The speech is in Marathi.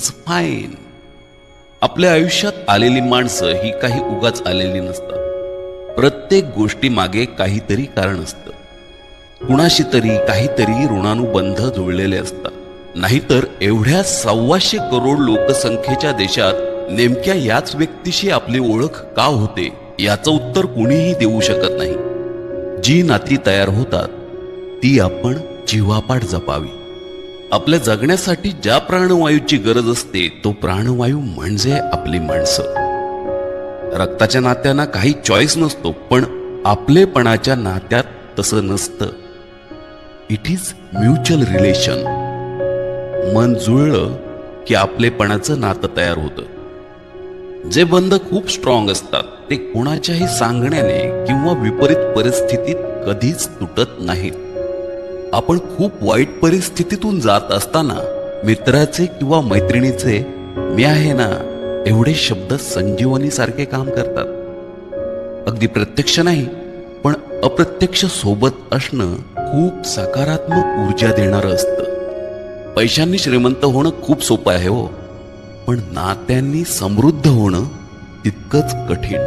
Is fine. आपल्या आयुष्यात आलेली माणसं ही काही उगाच आलेली नसतात. प्रत्येक गोष्टी मागे काहीतरी कारण असतं. कुणाशी तरी काहीतरी ऋणानुबंध जुळलेले असतात. नाहीतर एवढ्या सव्वाशे करोड लोकसंख्येच्या देशात नेमक्या याच व्यक्तीशी आपली ओळख का होते याचं उत्तर कुणीही देऊ शकत नाही. जी नाती तयार होतात ती आपण जीवापाठ जपावी. आपल्या जगण्यासाठी ज्या प्राणवायूची गरज असते तो प्राणवायू म्हणजे आपली माणसं. रक्ताच्या नात्यांना काही चॉईस नसतो पण आपलेपणाच्या नात्यात तसं नसतं. इट इज म्युच्युअल रिलेशन मन जुळलं की आपलेपणाचं नातं तयार होतं. जे बंध खूप स्ट्रॉंग असतात ते कोणाच्याही सांगण्याने किंवा विपरीत परिस्थितीत कधीच तुटत नाहीत. आपण खूप वाईट परिस्थितीतून जात असताना मित्राचे किंवा मैत्रिणीचे मी आहे ना एवढे शब्द संजीवनी सारखे काम करतात. अगदी प्रत्यक्ष नाही पण अप्रत्यक्ष सोबत असणं खूप सकारात्मक ऊर्जा देणारं असतं. पैशांनी श्रीमंत होणं खूप सोपं आहे हो पण नात्यांनी समृद्ध होणं तितकंच कठीण.